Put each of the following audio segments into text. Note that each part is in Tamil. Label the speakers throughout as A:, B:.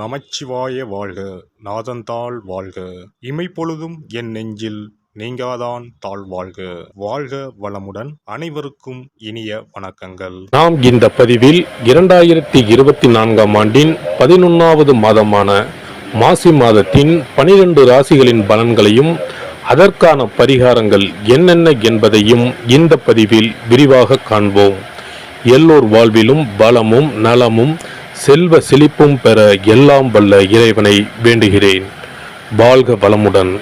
A: நமச்சிவாய வாழ்க நாதந்தாள் வாழ்க இமைப்பொழுதும் என் நெஞ்சில் நீங்காதான் தாழ் வாழ்க வாழ்க வளமுடன் அனைவருக்கும் இனிய வணக்கங்கள்
B: நாம் இந்த பதிவில் இரண்டாயிரத்தி இருபத்தி நான்காம் ஆண்டின் பதினொன்றாவது மாதமான மாசி மாதத்தின் பனிரெண்டு ராசிகளின் பலன்களையும் அதற்கான பரிகாரங்கள் என்னென்ன என்பதையும் இந்த பதிவில் விரிவாக காண்போம் எல்லோர் வாழ்விலும் பலமும் நலமும் செல்வ செழிப்பும் பெற எல்லாம் வல்ல இறைவனை வேண்டுகிறேன் வாழ்க வளமுடன்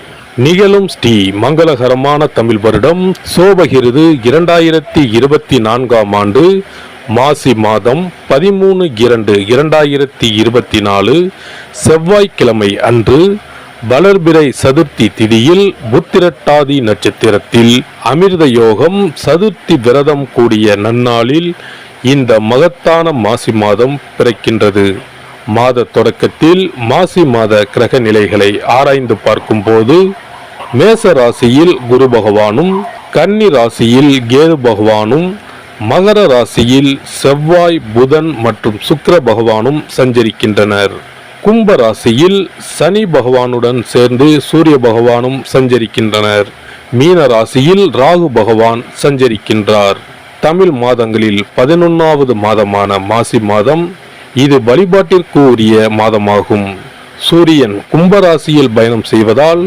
B: நிகழும் ஸ்ரீ மங்களகரமான தமிழ் வருடம் சோபகிருது இரண்டாயிரத்தி இருபத்தி நான்காம் ஆண்டு மாசி மாதம் பதிமூணு இரண்டு இரண்டாயிரத்தி இருபத்தி நாலு செவ்வாய்க்கிழமை அன்று வளர்பிறை சதுர்த்தி திதியில் புத்திரட்டாதி நட்சத்திரத்தில் அமிர்த யோகம் சதுர்த்தி விரதம் கூடிய நன்னாளில் இந்த மகத்தான மாசி மாதம் பிறக்கின்றது மாத தொடக்கத்தில் மாசி மாத கிரக நிலைகளை ஆராய்ந்து பார்க்கும்போது மேச ராசியில் குரு பகவானும் கன்னி ராசியில் கேது பகவானும் மகர ராசியில் செவ்வாய் புதன் மற்றும் சுக்கர பகவானும் சஞ்சரிக்கின்றனர் கும்ப ராசியில் சனி பகவானுடன் சேர்ந்து சூரிய பகவானும் சஞ்சரிக்கின்றனர் மீன ராசியில் ராகு பகவான் சஞ்சரிக்கின்றார் தமிழ் மாதங்களில் பதினொன்றாவது மாதமான மாசி மாதம் இது வழிபாட்டிற்கு உரிய மாதமாகும் சூரியன் கும்பராசியில் பயணம் செய்வதால்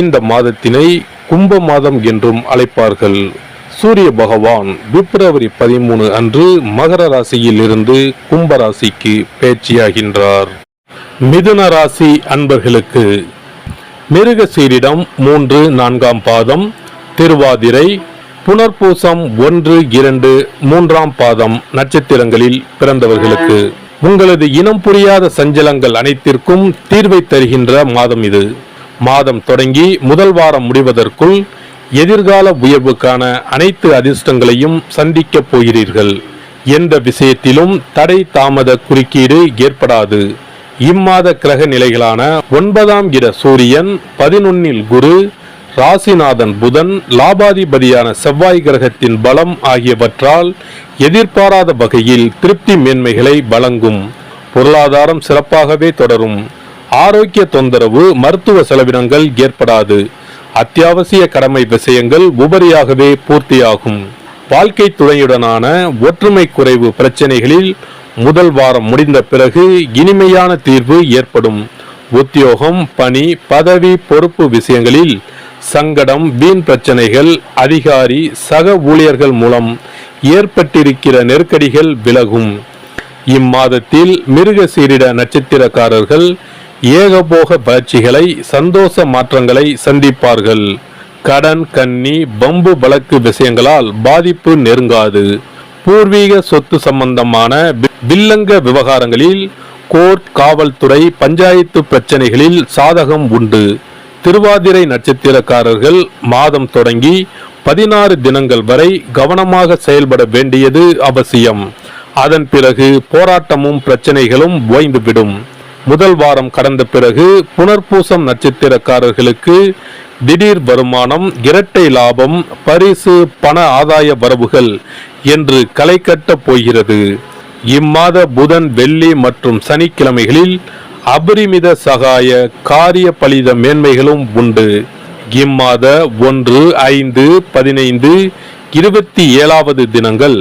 B: இந்த மாதத்தினை கும்ப மாதம் என்றும் அழைப்பார்கள் சூரிய பகவான் பிப்ரவரி பதிமூணு அன்று மகர ராசியில் இருந்து கும்பராசிக்கு பேச்சியாகின்றார் மிதுன ராசி அன்பர்களுக்கு மிருக சீரிடம் மூன்று நான்காம் பாதம் திருவாதிரை புனர்பூசம் ஒன்று இரண்டு மூன்றாம் பாதம் நட்சத்திரங்களில் பிறந்தவர்களுக்கு உங்களது இனம் புரியாத சஞ்சலங்கள் அனைத்திற்கும் தீர்வை தருகின்ற மாதம் இது மாதம் தொடங்கி முதல் வாரம் முடிவதற்குள் எதிர்கால உயர்வுக்கான அனைத்து அதிர்ஷ்டங்களையும் சந்திக்கப் போகிறீர்கள் எந்த விஷயத்திலும் தடை தாமத குறுக்கீடு ஏற்படாது இம்மாத கிரக நிலைகளான ஒன்பதாம் இட சூரியன் பதினொன்னில் குரு ராசிநாதன் புதன் லாபாதிபதியான செவ்வாய் கிரகத்தின் பலம் ஆகியவற்றால் எதிர்பாராத வகையில் திருப்தி மேன்மைகளை வழங்கும் பொருளாதாரம் சிறப்பாகவே தொடரும் ஆரோக்கிய தொந்தரவு மருத்துவ செலவினங்கள் ஏற்படாது அத்தியாவசிய கடமை விஷயங்கள் உபரியாகவே பூர்த்தியாகும் வாழ்க்கை துணையுடனான ஒற்றுமை குறைவு பிரச்சனைகளில் முதல் வாரம் முடிந்த பிறகு இனிமையான தீர்வு ஏற்படும் உத்தியோகம் பணி பதவி பொறுப்பு விஷயங்களில் சங்கடம் வீண் பிரச்சனைகள் அதிகாரி சக ஊழியர்கள் மூலம் ஏற்பட்டிருக்கிற நெருக்கடிகள் விலகும் இம்மாதத்தில் மிருக சீரிட நட்சத்திரக்காரர்கள் ஏகபோக வளர்ச்சிகளை சந்தோஷ மாற்றங்களை சந்திப்பார்கள் கடன் கன்னி பம்பு வழக்கு விஷயங்களால் பாதிப்பு நெருங்காது பூர்வீக சொத்து சம்பந்தமான வில்லங்க விவகாரங்களில் கோர்ட் காவல்துறை பஞ்சாயத்து பிரச்சனைகளில் சாதகம் உண்டு திருவாதிரை நட்சத்திரக்காரர்கள் மாதம் தொடங்கி பதினாறு தினங்கள் வரை கவனமாக செயல்பட வேண்டியது அவசியம் அதன் பிறகு போராட்டமும் பிரச்சனைகளும் ஓய்ந்துவிடும் முதல் வாரம் கடந்த பிறகு புனர்பூசம் நட்சத்திரக்காரர்களுக்கு திடீர் வருமானம் இரட்டை லாபம் பரிசு பண ஆதாய வரவுகள் என்று களை கட்டப் போகிறது இம்மாத புதன் வெள்ளி மற்றும் சனிக்கிழமைகளில் அபரிமித சகாய காரிய பலித மேன்மைகளும் உண்டு இம்மாத ஒன்று ஐந்து பதினைந்து இருபத்தி ஏழாவது தினங்கள்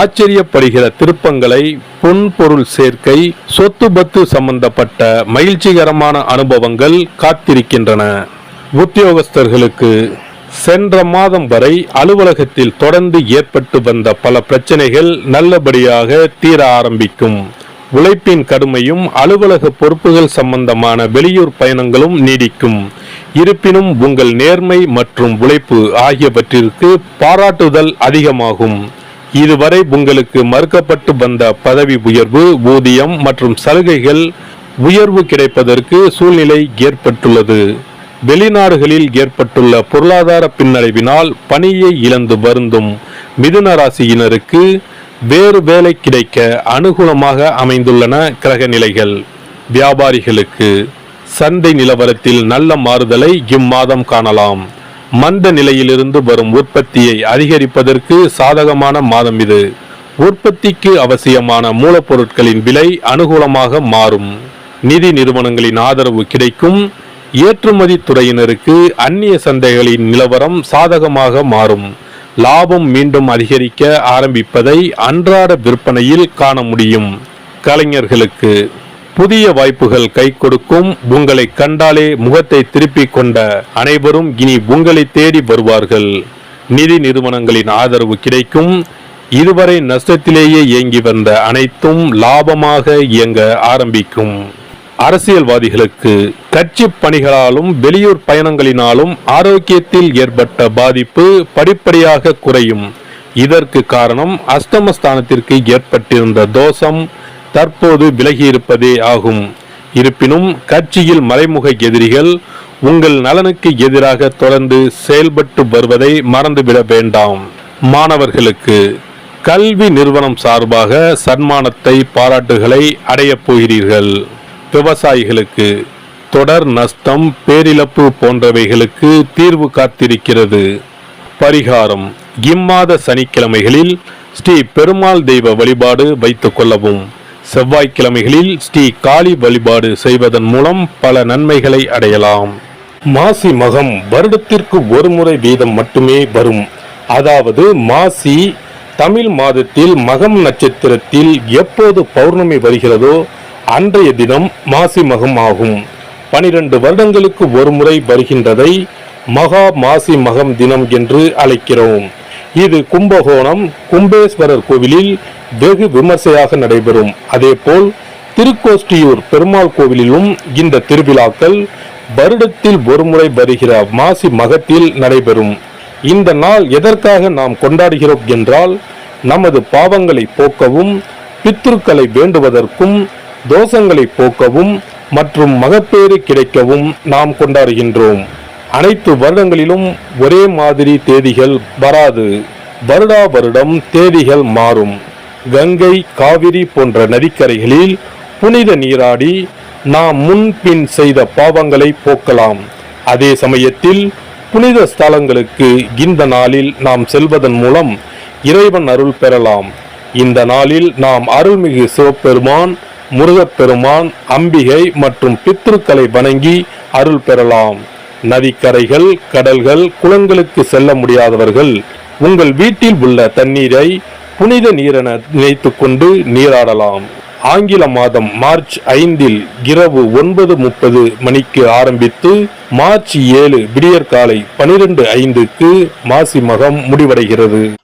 B: ஆச்சரியப்படுகிற திருப்பங்களை பொன் பொருள் சேர்க்கை சொத்து பத்து சம்பந்தப்பட்ட மகிழ்ச்சிகரமான அனுபவங்கள் காத்திருக்கின்றன உத்தியோகஸ்தர்களுக்கு சென்ற மாதம் வரை அலுவலகத்தில் தொடர்ந்து ஏற்பட்டு வந்த பல பிரச்சனைகள் நல்லபடியாக தீர ஆரம்பிக்கும் உழைப்பின் கடுமையும் அலுவலக பொறுப்புகள் சம்பந்தமான வெளியூர் பயணங்களும் நீடிக்கும் இருப்பினும் உங்கள் நேர்மை மற்றும் உழைப்பு ஆகியவற்றிற்கு பாராட்டுதல் அதிகமாகும் இதுவரை உங்களுக்கு மறுக்கப்பட்டு வந்த பதவி உயர்வு ஊதியம் மற்றும் சலுகைகள் உயர்வு கிடைப்பதற்கு சூழ்நிலை ஏற்பட்டுள்ளது வெளிநாடுகளில் ஏற்பட்டுள்ள பொருளாதார பின்னடைவினால் பணியை இழந்து வருந்தும் மிதுன ராசியினருக்கு வேறு வேலை கிடைக்க அனுகூலமாக அமைந்துள்ளன கிரக நிலைகள் வியாபாரிகளுக்கு சந்தை நிலவரத்தில் நல்ல மாறுதலை இம்மாதம் காணலாம் மந்த நிலையிலிருந்து வரும் உற்பத்தியை அதிகரிப்பதற்கு சாதகமான மாதம் இது உற்பத்திக்கு அவசியமான மூலப்பொருட்களின் விலை அனுகூலமாக மாறும் நிதி நிறுவனங்களின் ஆதரவு கிடைக்கும் ஏற்றுமதி துறையினருக்கு அந்நிய சந்தைகளின் நிலவரம் சாதகமாக மாறும் லாபம் மீண்டும் அதிகரிக்க ஆரம்பிப்பதை அன்றாட விற்பனையில் காண முடியும் கலைஞர்களுக்கு புதிய வாய்ப்புகள் கை கொடுக்கும் உங்களை கண்டாலே முகத்தை திருப்பிக் கொண்ட அனைவரும் இனி உங்களை தேடி வருவார்கள் நிதி நிறுவனங்களின் ஆதரவு கிடைக்கும் இதுவரை நஷ்டத்திலேயே இயங்கி வந்த அனைத்தும் லாபமாக இயங்க ஆரம்பிக்கும் அரசியல்வாதிகளுக்கு கட்சி பணிகளாலும் வெளியூர் பயணங்களினாலும் ஆரோக்கியத்தில் ஏற்பட்ட பாதிப்பு படிப்படியாக குறையும் இதற்கு காரணம் அஷ்டமஸ்தானத்திற்கு ஏற்பட்டிருந்த தோஷம் தற்போது விலகியிருப்பதே ஆகும் இருப்பினும் கட்சியில் மறைமுக எதிரிகள் உங்கள் நலனுக்கு எதிராக தொடர்ந்து செயல்பட்டு வருவதை மறந்துவிட வேண்டாம் மாணவர்களுக்கு கல்வி நிறுவனம் சார்பாக சன்மானத்தை பாராட்டுகளை அடையப் போகிறீர்கள் விவசாயிகளுக்கு தொடர் நஷ்டம் பேரிழப்பு போன்றவைகளுக்கு தீர்வு காத்திருக்கிறது பரிகாரம் இம்மாத சனிக்கிழமைகளில் ஸ்ரீ பெருமாள் தெய்வ வழிபாடு வைத்துக் கொள்ளவும் செவ்வாய்க்கிழமைகளில் ஸ்ரீ காளி வழிபாடு செய்வதன் மூலம் பல நன்மைகளை அடையலாம் மாசி மகம் வருடத்திற்கு ஒரு முறை வீதம் மட்டுமே வரும் அதாவது மாசி தமிழ் மாதத்தில் மகம் நட்சத்திரத்தில் எப்போது பௌர்ணமி வருகிறதோ அன்றைய தினம் மாசி மகம் ஆகும் பனிரெண்டு வருடங்களுக்கு ஒருமுறை வருகின்றதை மகா மாசி மகம் தினம் என்று அழைக்கிறோம் இது கும்பகோணம் கும்பேஸ்வரர் கோவிலில் வெகு விமர்சையாக நடைபெறும் அதேபோல் திருக்கோஷ்டியூர் பெருமாள் கோவிலிலும் இந்த திருவிழாக்கள் வருடத்தில் ஒருமுறை வருகிற மாசி மகத்தில் நடைபெறும் இந்த நாள் எதற்காக நாம் கொண்டாடுகிறோம் என்றால் நமது பாவங்களை போக்கவும் பித்ருக்களை வேண்டுவதற்கும் தோஷங்களை போக்கவும் மற்றும் மகப்பேறு கிடைக்கவும் நாம் கொண்டாடுகின்றோம் அனைத்து வருடங்களிலும் ஒரே மாதிரி தேதிகள் வராது வருடா வருடம் தேதிகள் மாறும் கங்கை காவிரி போன்ற நதிக்கரைகளில் புனித நீராடி நாம் முன்பின் செய்த பாவங்களை போக்கலாம் அதே சமயத்தில் புனித ஸ்தலங்களுக்கு இந்த நாளில் நாம் செல்வதன் மூலம் இறைவன் அருள் பெறலாம் இந்த நாளில் நாம் அருள்மிகு சிவபெருமான் முருகப்பெருமான் அம்பிகை மற்றும் பித்ருக்களை வணங்கி அருள் பெறலாம் நதிக்கரைகள் கடல்கள் குளங்களுக்கு செல்ல முடியாதவர்கள் உங்கள் வீட்டில் உள்ள தண்ணீரை புனித நீரென நினைத்துக் கொண்டு நீராடலாம் ஆங்கில மாதம் மார்ச் ஐந்தில் இரவு ஒன்பது முப்பது மணிக்கு ஆரம்பித்து மார்ச் ஏழு விடியற்காலை பனிரெண்டு ஐந்துக்கு மாசி மகம் முடிவடைகிறது